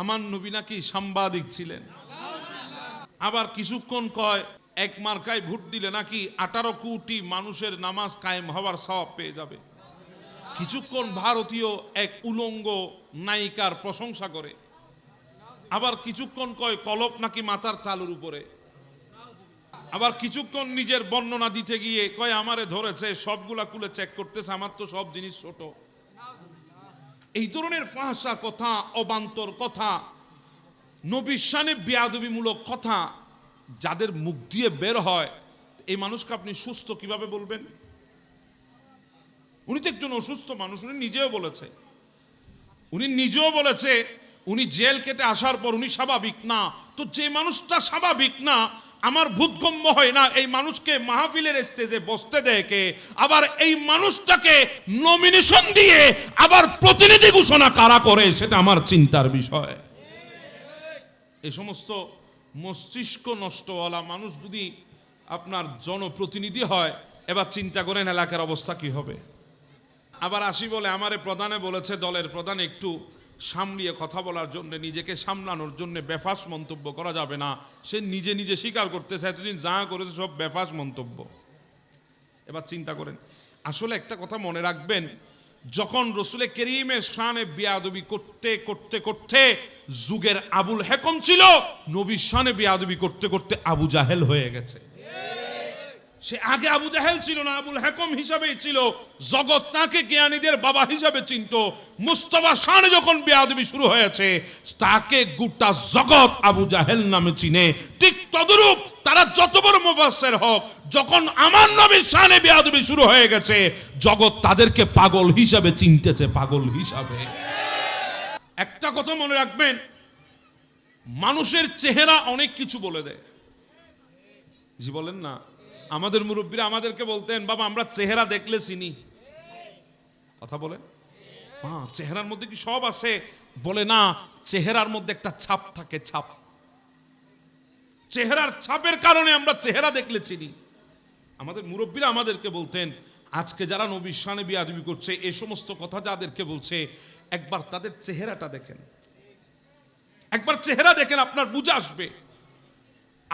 আমার নবী নাকি সাংবাদিক ছিলেন। আবার কিছুক্ষণ কয়, এক মার্কায় ভোট দিলে নাকি আঠারো কোটি মানুষের নামাজ কায়েম হওয়ার সওয়াব পেয়ে যাবে। কিছুক্ষণ ভারতীয় এক উলঙ্গ নায়িকার প্রশংসা করে। আবার কিছুক্ষণ কয়, কলপ নাকি মাথার তালুর উপরে। আবার কিছুক্ষণ নিজের বর্ণনা দিতে গিয়ে কয়, আমারে ধরেছে, সবগুলা কুলে চেক করতেছে, আমার তো সব জিনিস ছোট। এই ধরনের ফাঁসা কথা, অবান্তর কথা নবিশ্বানে বেয়াদবিমূলক কথা যাদের মুখ দিয়ে বের হয়, এই মানুষকে আপনি সুস্থ কীভাবে বলবেন? উনি তো একজন অসুস্থ মানুষ, উনি নিজেও বলেছে। উনি নিজেও বলেছে, উনি জেল কেটে আসার পর উনি স্বাভাবিক না। তো যে মানুষটা স্বাভাবিক না আমার বোধগম্য হয় না, এই মানুষকে মাহফিলের স্টেজে বসতে দেয় কে? আবার এই মানুষটাকে নমিনেশন দিয়ে আবার প্রতিনিধি ঘোষণা কারা করে সেটা আমার চিন্তার বিষয়। এই সমস্ত মস্তিষ্ক নষ্টওয়ালা মানুষ যদি আপনার জনপ্রতিনিধি হয়, এবার চিন্তা করেন এলাকার অবস্থা কি হবে। আবার আসি বলে, আমারে প্রধানে বলেছে, দলের প্রধান একটু সামলিয়ে কথা বলার জন্য, নিজেকে সামলানোর জন্য বেফাস মন্তব্য করা যাবে না। সে নিজে নিজে স্বীকার করতেছে, এতদিন যা করেছে সব বেফাস মন্তব্য। এবার চিন্তা করেন, আসলে একটা কথা মনে রাখবেন, যখন রসুলে কেরিমের শানে বিয়াদবি করতে করতে করতে যুগের আবুল হেকম ছিল, নবীর শানে বিয়াদবি করতে করতে আবু জাহেল হয়ে গেছে। সে আগে আবু জাহেল ছিল না, আবুল হেকম হিসাবেই ছিল। জগৎ তাকে জ্ঞানীদের বাবা হিসাবে চিনত। মুস্তফা শানে যখন বেয়াদবি শুরু হয়েছে, তাকে গোটা জগৎ আবু জাহেল নামে চিনে। ঠিক তদরূপ তারা যত বড় মুফাসসির হোক, যখন আমার নবীর শানে বেয়াদবি শুরু হয়ে গেছে, জগৎ তাদেরকে পাগল হিসাবে চিনতেছে, পাগল হিসাবে। একটা কথা মনে রাখবেন, মানুষের চেহারা অনেক কিছু বলে দেয়। জি বলেন না। আমাদের মুরব্বীরা আমাদেরকে বলতেন, বাবা, আমরা চেহারা দেখলে চিনি। কথা বলেন? হ্যাঁ চেহারার মধ্যে কি সব আছে? বলে, না, চেহারার মধ্যে একটা ছাপ থাকে, ছাপ। চেহারার ছাপের কারণে আমরা চেহারা দেখলে চিনি। আমাদের মুরব্বীরা আমাদেরকে বলতেন, আজকে যারা নবীর শানে বিয়াদবি করছে এই সমস্ত কথা যাদেরকে বলছে, একবার তাদের চেহারাটা দেখেন। একবার চেহারা দেখেন, আপনার বুঝে আসবে।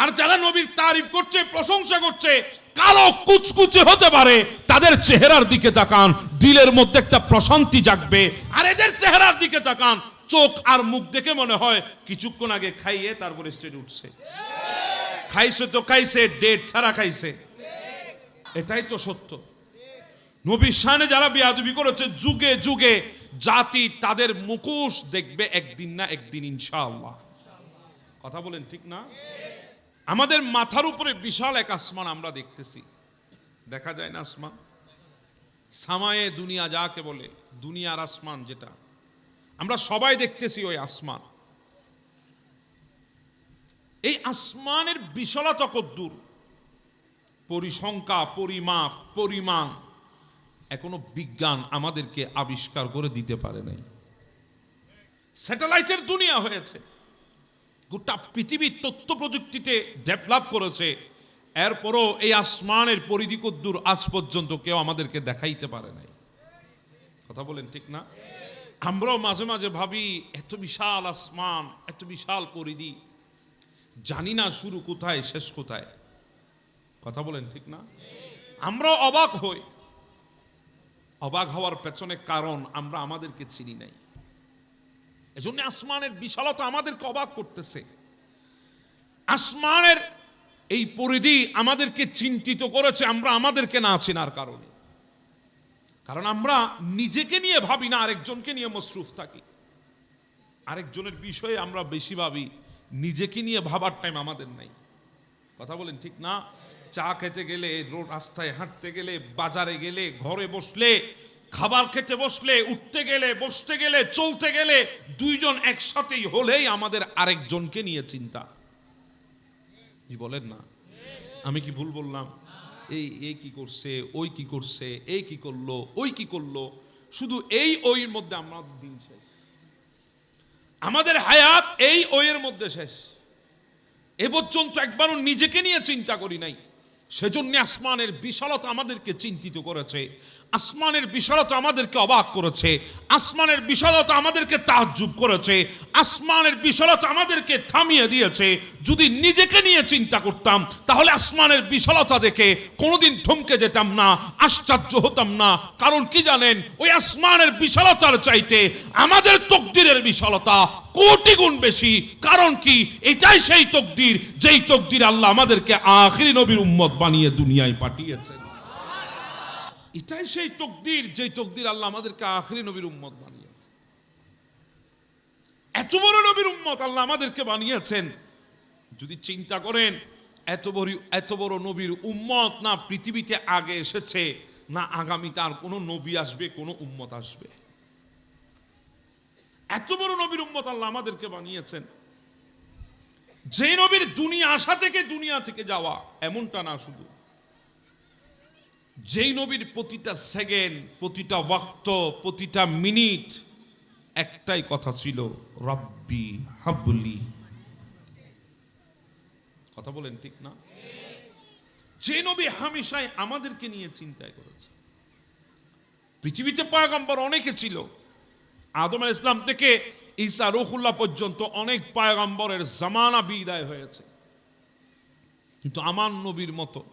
আর যারা নবীর তারিফ করছে, প্রশংসা করছে, কালো কুচকুচে হতে পারে, তাদের চেহারার দিকে তাকান, দিলের মধ্যে একটা প্রশান্তি জাগবে। আর এদের চেহারার দিকে তাকান, চোখ আর মুখ দেখে মনে হয় কিছুক্ষণ আগে খাইয়ে তারপরে স্টেজ উঠছে। খাইছে তো খাইছে ডেট ছাড়া খাইছে। এটাই তো সত্য। নবী শানে যারা বিয়াদবি করেছে, যুগে যুগে জাতি তাদের মুখোশ দেখবে একদিন না একদিন, ইনশাআল্লাহ। কথা বলেন ঠিক না? আমাদের মাথার উপরে বিশাল এক আসমান আমরা দেখতেছি। দেখা যায় না আসমান? সামায়ে দুনিয়া যাকে বলে, দুনিয়ার আসমান যেটা। আমরা সবাই দেখতেছি ওই আসমান। এই আসমানের বিশালতা কদ্দূর পরিসংখ্যা, পরিমাপ, পরিমাণ। এখনও বিজ্ঞান আমাদেরকে আবিষ্কার করে দিতে পারে নাই। স্যাটেলাইটের দুনিয়া হয়েছে। গোটা পৃথিবীর তথ্য প্রযুক্তিতে ডেভেলপ করেছে। এরপরও এই আসমানের পরিধি কদ্দূর আজ পর্যন্ত কেউ আমাদেরকে দেখাইতে পারে নাই। কথা বলেন ঠিক না? আমরাও মাঝে মাঝে ভাবি, এত বিশাল আসমান, এত বিশাল পরিধি। জানি না শুরু কোথায়, শেষ কোথায়। কথা বলেন ঠিক না? আমরা অবাক হই। অবাক হওয়ার পেছনে কারণ আমরা আমাদেরকে চিনি নাই। এজন্য আসমানের বিশালতা আমাদেরকে অবাক করতেছে। আসমানের এই পরিধি আমাদেরকে চিন্তিত করেছে, আমরা আমাদেরকে না চেনার কারণে। কারণ আমরা নিজেকে নিয়ে ভাবি না, আরেকজনকে নিয়ে মসরুফ থাকি। আরেকজনের বিষয়ে আমরা বেশি ভাবি, নিজেকে নিয়ে ভাবার টাইম আমাদের নাই। কথা বলেন ঠিক না? চা খেতে গেলে রোড রাস্তায় হাঁটতে গেলে, বাজারে গেলে, ঘরে বসলে খাবার খেতে বসলে, উঠতে গেলে, বসতে গেলে, চলতে গেলে দুইজন একসাথেই হলেই আমাদের আরেকজনকে নিয়ে চিন্তা। বলেন না? আমি কি ভুল বললাম? এই, এ কি করছে, ওই কি করছে এই কি করল, ওই কি করল? শুধু এই ওইর মধ্যে আমাদের দিন শেষ। আমাদের হায়াত এই ওইয়ের মধ্যে শেষ। এ পর্যন্ত একবারও নিজেকে নিয়ে চিন্তা করি নাই। সেজন্য আসমানের বিশালতা আমাদেরকে চিন্তিত করেছে। আসমানের বিশালতা আমাদেরকে অবাক করেছে, আসমানের বিশালতা আমাদেরকে তাজ্জুব করেছে, আসমানের বিশালতা আমাদেরকে থামিয়ে দিয়েছে। যদি নিজেকে নিয়ে চিন্তা করতাম, তাহলে আসমানের বিশালতা দেখে কোনোদিন থমকে যেতাম না, আশ্চর্য হতাম না। কারণ কি জানেন, ওই আসমানের বিশালতার চাইতে আমাদের তকদিরের বিশালতা কোটি গুণ বেশি। কারণ কি? এটাই সেই তকদির, যেই তকদির আল্লাহ আমাদেরকে আখিরি নবীর উম্মত বানিয়ে দুনিয়ায় পাঠিয়েছেন। এটাই সেই তকদির যে তকদির আল্লাহ আমাদেরকে আখরি নবীর উম্মত বানিয়েছে। এত বড় নবীর উম্মত আল্লাহ আমাদেরকে বানিয়েছেন। যদি চিন্তা করেন, এত বড় এত বড় নবীর উম্মত না পৃথিবীতে আগে এসেছে, না আগামীতে আর কোনো নবী আসবে, কোনো উম্মত আসবে। এত বড় নবীর উম্মত আল্লাহ আমাদেরকে বানিয়েছেন। যে নবীর দুনিয়া আসা থেকে দুনিয়া থেকে যাওয়া, এমনটা না শুধু। যেই নবীর প্রতিটা সেকেন্ড, প্রতিটা ওয়াক্ত, প্রতিটা মিনিট একটাই কথা ছিল, রব্বি হাবলি। কথা বলেন ঠিক না? যে নবী হামেশাই আমাদেরকে নিয়ে চিন্তায় করেছে। পৃথিবীতে পায়গম্বর অনেকে ছিল। আদম আল ইসলাম থেকে ঈসা রুহুল্লাহ পর্যন্ত অনেক পায়গম্বরের জামানা বিদায় হয়েছে। কিন্তু আমার নবীর মতো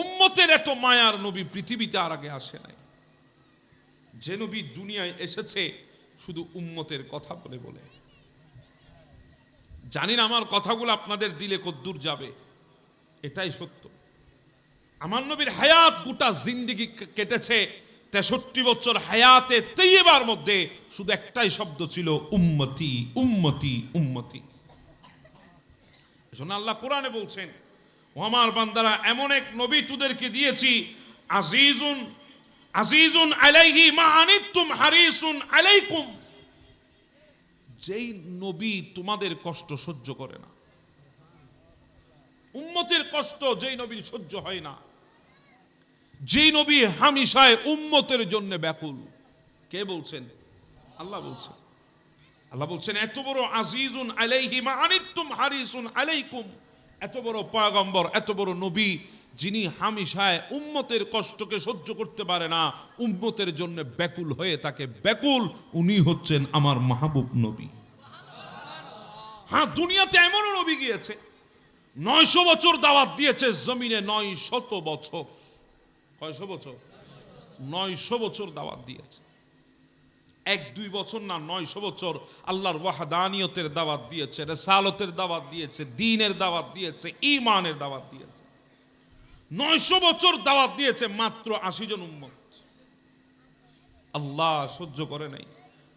উম্মতের এত মায়ার নবী পৃথিবীতে আর আগে আসে নাই। যে নবী দুনিয়ায় এসেছে শুধু উম্মতের কথা বলে বলে। জানি না আমার কথাগুলো আপনাদের দিলে কদ্দূর যাবে। এটাই সত্য। আমার নবীর হায়াত গোটা জিন্দিগি কেটেছে তেষট্টি বছর হায়াতে তেইবার মধ্যে শুধু একটাই শব্দ ছিল, উম্মতি উম্মতি উম্মতি। এজন্য আল্লাহ কোরআনে বলছেন আমার বান্দারা, এমন এক নবী তোদেরকে দিয়েছি, আজিজুন আজিজুন আলাইহি মা আনিতুম হারিসুন আলাইকুম। যেই নবী তোমাদের কষ্ট সহ্য করে না, উম্মতের কষ্ট যেই নবীর সহ্য হয় না, যেই নবী হামিশায় উম্মতের জন্য ব্যাকুল, কে বলছেন? আল্লাহ বলছেন। আল্লাহ বলছেন, এত বড় আজিজুন আলাইহি মা আনিতুম হারিসুন আলাইকুম। এত বড় পয়গম্বর এত বড় নবী যিনি হামিশায় উম্মতের কষ্টকে সহ্য করতে পারে না উম্মতের জন্য ব্যাকুল হয়ে তাকে ব্যাকুল উনি হচ্ছেন আমার মাহবুব নবী। হ্যাঁ দুনিয়াতে এমনও নবী গিয়েছে নয়শো বছর দাওয়াত দিয়েছে জমিনে নয় শত বছর। কয়শো বছর? নয়শো বছর দাওয়াত দিয়েছে। এক, দুই বছর না, নয়শো বছর আল্লাহর ওয়াহাদানিয়তের দাওয়াত দিয়েছে, রেসালতের দাওয়াত দিয়েছে, দিনের দাওয়াত দিয়েছে ইমানের দাওয়াত দিয়েছে। নয়শো বছর দাওয়াত দিয়েছে মাত্র আশি জন উম্মত। আল্লাহ সহ্য করে নাই।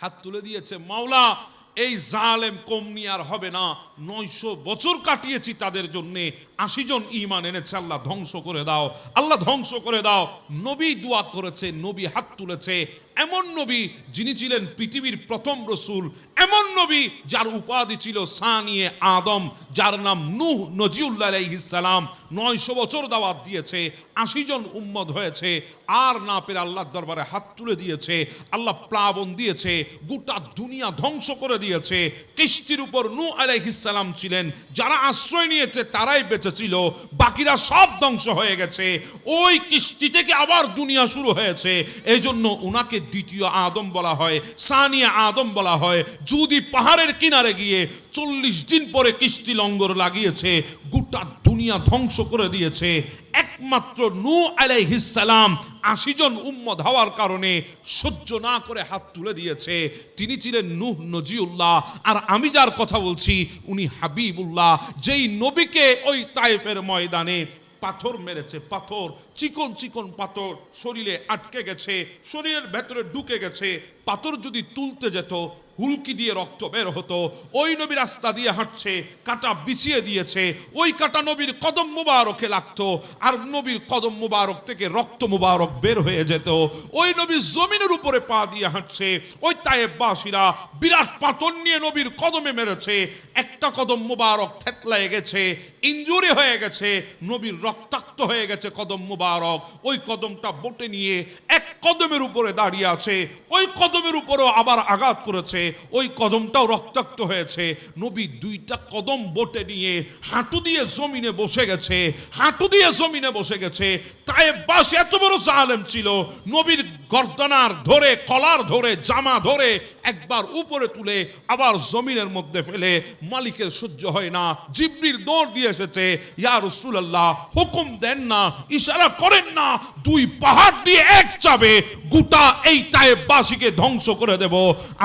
হাত তুলে দিয়েছে, মাওলা, এই জালেম কমনি আর হবে না। নয়শো বছর কাটিয়েছি তাদের জন্য, আশি জন ইমান এনেছে, আল্লাহ ধ্বংস করে দাও। আল্লাহ ধ্বংস করে দাও। নবী দোয়া করেছে, নবী হাত তুলেছে এমন নবী যিনি ছিলেন পৃথিবীর প্রথম রসুল, এমন নবী যার উপাধি ছিল সানিয়ে আদম, যার নাম নূহ নজিউল্লাহ আলাইহিসসালাম নয়শো বছর দাওয়াত দিয়েছে, আশি জন উম্মত হয়েছে, আর না পেরে আল্লাহর দরবারে হাত তুলে দিয়েছে, আল্লাহ প্লাবন দিয়েছে, গোটা দুনিয়া ধ্বংস করে দিয়েছে। কিস্তির উপর নূহ আলাইহিসসালাম ছিলেন, যারা আশ্রয় নিয়েছে তারাই বেঁচে ছিল, বাকিরা সব ধ্বংস হয়ে গেছে। ওই কিস্তি থেকে আবার দুনিয়া শুরু হয়েছে। এই জন্য ওনাকে দ্বিতীয় আদম বলা হয়, সানিয়া আদম বলা হয়। যদি পাহাড়ের কিনারে গিয়ে চল্লিশ দিন পরে কিস্তি লঙ্গর লাগিয়েছে, গোটা দুনিয়া ধ্বংস করে দিয়েছে। একমাত্র নু আলাইহিসালাম আশি জন উম্মদ হওয়ার কারণে সহ্য না করে হাত তুলে দিয়েছে। তিনি ছিলেন নূহ নজিউল্লাহ। আর আমি যার কথা বলছি, উনি হাবিবুল্লাহ। যেই নবীকে ওই তাইফের ময়দানে পাথর মেরেছে, পাথর, চিকন চিকন পাথর শরীরে আটকে গেছে, শরীরের ভেতরে ঢুকে গেছে। পাথর যদি তুলতে যেত হুলকি দিয়ে রক্ত বের হতো। ওই নবী রাস্তা দিয়ে হাঁটছে, কাটা বিছিয়ে দিয়েছে। ওই কাটা নবীর কদম মুবারকে লাগতো, আর নবীর কদম মুবারক থেকে রক্ত মুবারক বের হয়ে যেত। ওই নবী জমিনের উপরে পা দিয়ে হাঁটছে। ওই তায়েববাসীরা বিরাট পাতন নিয়ে নবীর কদমে মেরেছে। একটা কদম মুবারক থেতলায় গেছে, ইঞ্জুরি হয়ে গেছে, নবীর রক্তাক্ত হয়ে গেছে কদম মুবারক। ওই কদমটা বটে নিয়ে এক কদমের উপরে দাঁড়িয়ে আছে, ওই কদমের উপরেও আবার আঘাত করেছে, ওই কদমটাও রক্তাক্ত হয়েছে। নবী দুইটা কদম বোটে নিয়ে হাঁটু দিয়ে জমিনে বসে গেছে, হাঁটু দিয়ে জমিনে বসে গেছে। তাই বাস এত বড় জালেম ছিল, নবীর গর্দনার ধরে, কলার ধরে, জামা ধরে একবার উপরে তুলে আবার জমিনের মধ্যে ফেলে মালিকের সহ্য হয় না। জিবরির দৌড় দিয়ে এসেছে, ইয়া রাসূলুল্লাহ, হুকুম দেন না, ইশারা করেন না, দুই পাহাড় দিয়ে এক চাবে গোটা এই তায়েববাসীকে ধ্বংস করে দেব।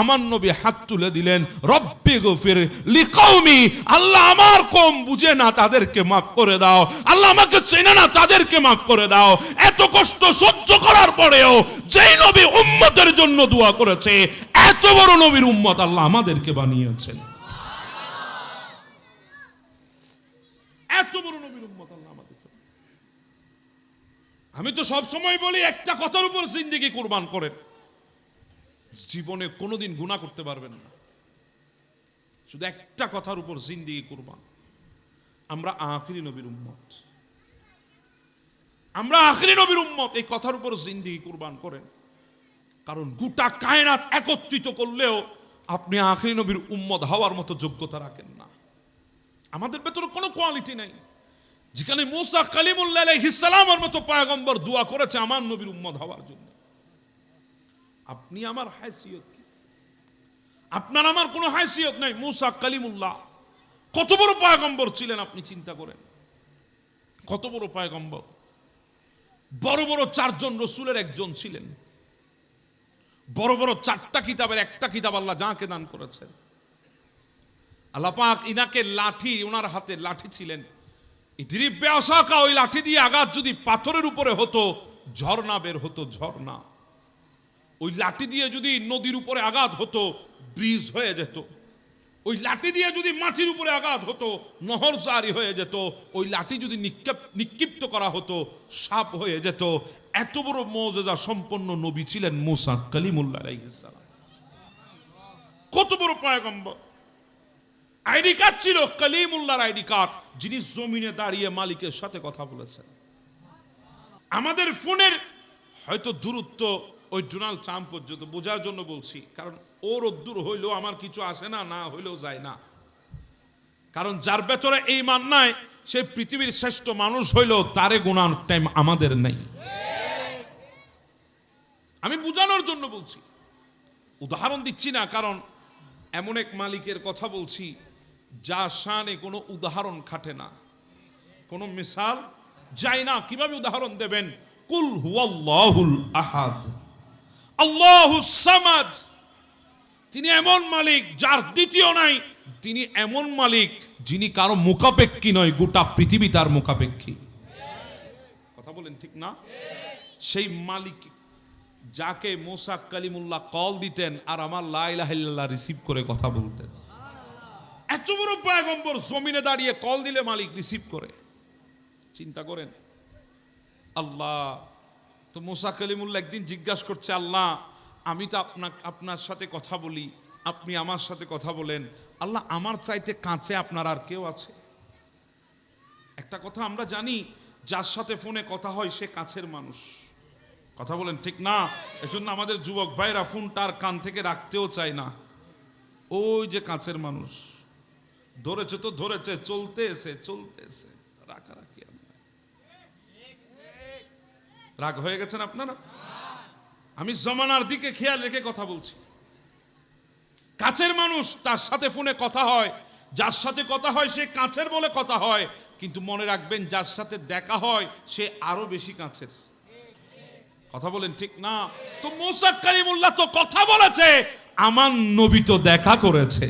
আমার নবী হাত তুলে দিলেন, রব্বি গফির লিকাউমি আল্লাহ আমার কম বুঝে না, তাদেরকে মাফ করে দাও। আল্লাহ আমাকে চেনে না, তাদেরকে মাফ করে দাও। এত কষ্ট সহ্য করার পরেও যেই নবী উম্মতের জন্য দোয়া করেছে, এত বড় নবীর উম্মত আল্লাহ আমাদেরকে বানিয়েছেন। আমি তো সব সময় বলি, একটা কথার উপর জিন্দিগি কুরবান করেন। জীবনে কোনোদিন গুণা করতে পারবেন না। শুধু একটা কথার উপর জিন্দিগি কুরবান। আমরা আখরি নবীর উম্মত। আমরা আখরি নবীর উম্মত, এই কথার উপর জিন্দিগি কুরবান করেন। কারণ গোটা কায়নাত একত্রিত করলেও আপনি আখরি নবীর উম্মত হওয়ার মতো যোগ্যতা রাখেন না। আমাদের ভেতরে কোনো কোয়ালিটি নাই। যেখানে মুসা কালিমুল্লাহ আলাইহিসসালামের মতো পয়গম্বর দোয়া করেছে আমার নবীর উম্মত হওয়ার জন্য। আপনি আমার হাইসিয়ত কি? আপনার আমার কোনো হাইসিয়ত নাই। মুসা কালিমুল্লাহ, কত বড় পয়গম্বর ছিলেন আপনি চিন্তা করেন। কত বড় পয়গম্বর? বড় বড় চারজন রসুলের একজন ছিলেন। বড় বড় চারটা কিতাবের একটা কিতাব আল্লাহ যাকে দান করেছেন। আল্লাহ পাক ইনাকে লাঠি ওনার হাতে লাঠি ছিলেন। ইদ্রিব্বে আসাকা ওই লাঠি দিয়ে আঘাত যদি পাথরের উপরে হতো, ঝর্ণা বের হতো, ঝর্ণা। ওই লাঠি দিয়ে যদি নদীর উপরে আঘাত হতো, ব্রিজ হয়ে যেত। ওই লাঠি দিয়ে যদি মাটির উপরে আঘাত হতো, নহর জারি হয়ে যেত, ওই লাঠি যদি নিক্ষেপ, নিক্ষিপ্ত করা হতো, সাপ হয়ে যেত। এত বড় মৌজা সম্পন্ন নবী ছিলেন মুসা কালিমুল্লাহ আলাইহিস কত বড় পয়গম্বর। আইডি কার্ড ছিল কালিমুল্লার আইডি কার্ড, যিনি জমিনে দাঁড়িয়ে মালিকের সাথে কথা বলেছেন। আমাদের ফোনের হয়তো দূরত্ব ওই ডোনাল্ড ট্রাম্প পর্যন্ত বোঝার জন্য বলছি, কারণ ওর দূর হইলেও আমার কিছু আসে না না হইলেও যায় না। কারণ যার ভেতরে এই মান নাই, সে পৃথিবীর শ্রেষ্ঠ মানুষ হইলেও তারে গুণার টাইম আমাদের নেই। আমি বোঝানোর জন্য বলছি, উদাহরণ দিচ্ছি না, কারণ এমন এক মালিকের কথা বলছি, যা শানে কোনো উদাহরণ খাটে না। কোনো মিসাল যায় না, কীভাবে উদাহরণ দেবেন? কুল হুয়াল্লাহুল আহাদ। আল্লাহুস সামাদ। তিনি এমন মালিক যার দ্বিতীয় নাই, তিনি এমন মালিক যিনি কারও মুখাপেক্ষী নয়, গোটা পৃথিবী তার মুখাপেক্ষী। কথা বলেন ঠিক না? সেই মালিক যাকে মোসা কালিমুল্লাহ কল দিতেন আর আমার লাইলাহিল্লাহ রিসিভ করে কথা বলতেন। এত বড় পয়গম্বর জমিনে দাঁড়িয়ে কল দিলে মালিক রিসিভ করে। চিন্তা করেন, আল্লাহ, তো মোসা কালিমুল্লাহ একদিন জিজ্ঞাসা করছে, আল্লাহ আমি তো আপনার আপনার সাথে কথা বলি, আপনি আমার সাথে কথা বলেন। আল্লাহ আমার চাইতে কাঁচে আপনার আর কেউ আছে? একটা কথা আমরা জানি, যার সাথে ফোনে কথা হয় সে কাছের মানুষ। কথা বলেন ঠিক না? এজন্য আমাদের যুবক ভাইরা ফোনটা আর কান থেকে রাখতেও চায় না। ওই যে কাছের মানুষ। ধরেছে তো ধরেছে, চলতে এসে চলতে এসে। রাখা রাখি আমরা। রাগ হয়ে গেছেন আপনারা? আমি জমানার দিকে খেয়াল রেখে কথা বলছি। কাছের মানুষ তার সাথে ফোনে কথা হয়, যার সাথে কথা হয় সে কাছের বলে কথা হয়, কিন্তু মনে রাখবেন যার সাথে দেখা হয় সে আরও বেশি কাছের। কথা বলেন ঠিক না? তো মোসা কালিমুল্লাহ তো কথা বলেছে, আমার নবী তো দেখা করেছে।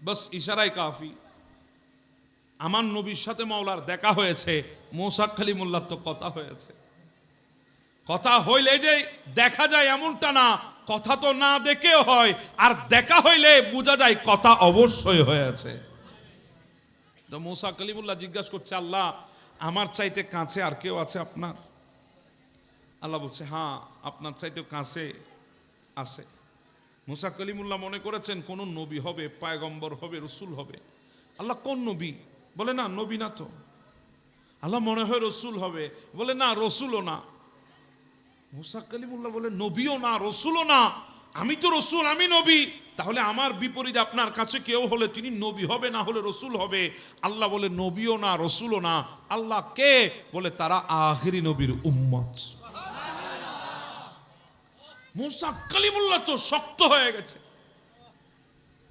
বাস ইশারাই কাফি। আমার নবীর সাথে মাওলার দেখা হয়েছে, মোসা কালিমুল্লাহ তো কথা হয়েছে। কথা হইলে যে দেখা যায় এমনটা না, কথা তো না দেখেও হয়, আর দেখা হইলে বোঝা যায় কথা অবশ্যই হয়েছে। তো মোসা কালিমুল্লাহ জিজ্ঞাসা করছে, আল্লাহ, আমার চাইতে কাছে আর কেউ আছে আপনার? আল্লাহ বলছে হ্যাঁ আপনার চাইতে কাছে আছে। মুসা কলিমুল্লাহ মনে করেছেন, কোন নবী হবে, পায়গম্বর হবে, রসুল হবে। আল্লাহ, কোন নবী? বলে, না, নবী না তো। আল্লাহ, মনে হয় রসুল হবে। বলে, না, রসুলও না। মুসা কালিমুল্লাহ বলে, নবীও না, রসুলও না। আমি তো রসুল, আমি নবী। তাহলে আমার বিপরীত আপনার কাছে কেউ হলে তিনি নবী হবে, না হলে রসুল হবে। আল্লাহ বলে, নবীও না, রসুলও না। আল্লাহ কে? বলে, তারা আখেরি নবীর উম্মত। মুসা কালিমুল্লাহ তো শক্ত হয়ে গেছে।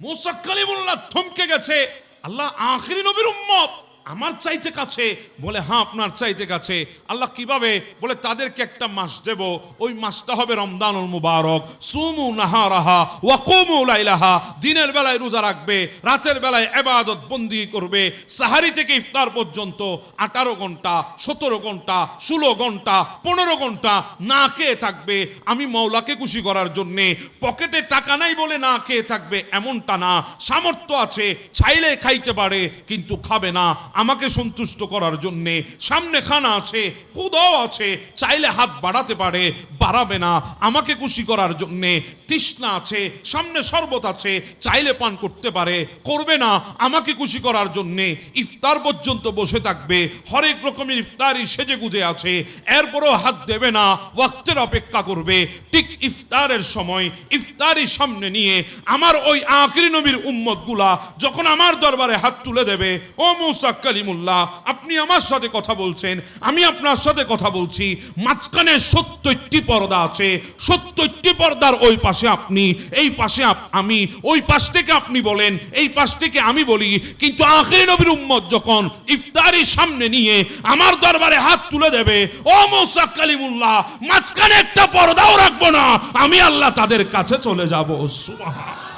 মুসা কালিমুল্লাহ থমকে গেছে। আল্লাহ আখেরি নবীর উম্মত। আমার চাইতে কাছে, বলে হ্যাঁ আপনার চাইতে কাছে। আল্লাহ কীভাবে? বলে, তাদেরকে একটা মাস দেব। ওই মাসটা হবে রমদানুল মুবারক। সুমু নাহারাহা ওয়াকুমু লাইলাহা। দিনের বেলায় রোজা রাখবে, রাতের বেলায় এবাদত বন্দি করবে। সাহারি থেকে ইফতার পর্যন্ত আঠারো ঘণ্টা, সতেরো ঘণ্টা, ষোলো ঘণ্টা, পনেরো ঘণ্টা না খেয়ে থাকবে। আমি মৌলাকে খুশি করার জন্যে। পকেটে টাকা নাই বলে না খেয়ে থাকবে, এমনটা না। সামর্থ্য আছে, চাইলে খাইতে পারে, কিন্তু খাবে না। আমাকে সন্তুষ্ট করার জন্যে সামনে খানা আছে, কুদাও আছে, চাইলে হাত বাড়াতে পারে, বাড়াবে না। আমাকে খুশি করার জন্যে তৃষ্ণা আছে, সামনে শরবত আছে, চাইলে পান করতে পারে, করবে না। আমাকে খুশি করার জন্যে ইফতার পর্যন্ত বসে থাকবে। হরেক রকমের ইফতারি সেজে গুজে আছে, এরপরও হাত দেবে না, ওয়াক্তের অপেক্ষা করবে। ঠিক ইফতারের সময় ইফতারি সামনে নিয়ে আমার ওই আখরি নবীর উম্মতগুলা যখন আমার দরবারে হাত তুলে দেবে, ও মৌসা কালিমুল্লাহ, আপনি আমার সাথে কথা বলছেন, আমি আপনার সাথে কথা বলছি, মাঝখানে সত্তরটি পর্দা আছে, সত্তরটি পর্দার ওই পাশে আপনি, এই পাশে আমি, ওই পাশ থেকে আপনি বলেন, এই পাশ থেকে আমি বলি, কিন্তু আখেরি নবীর উম্মত যখন ইফতারি সামনে নিয়ে আমার দরবারে হাত তুলে দেবে, ও মৌসা কালিমুল্লাহ, মাঝখানে একটা পর্দাও রাখব না, আমি আল্লাহ তাদের কাছে চলে যাব সুবহান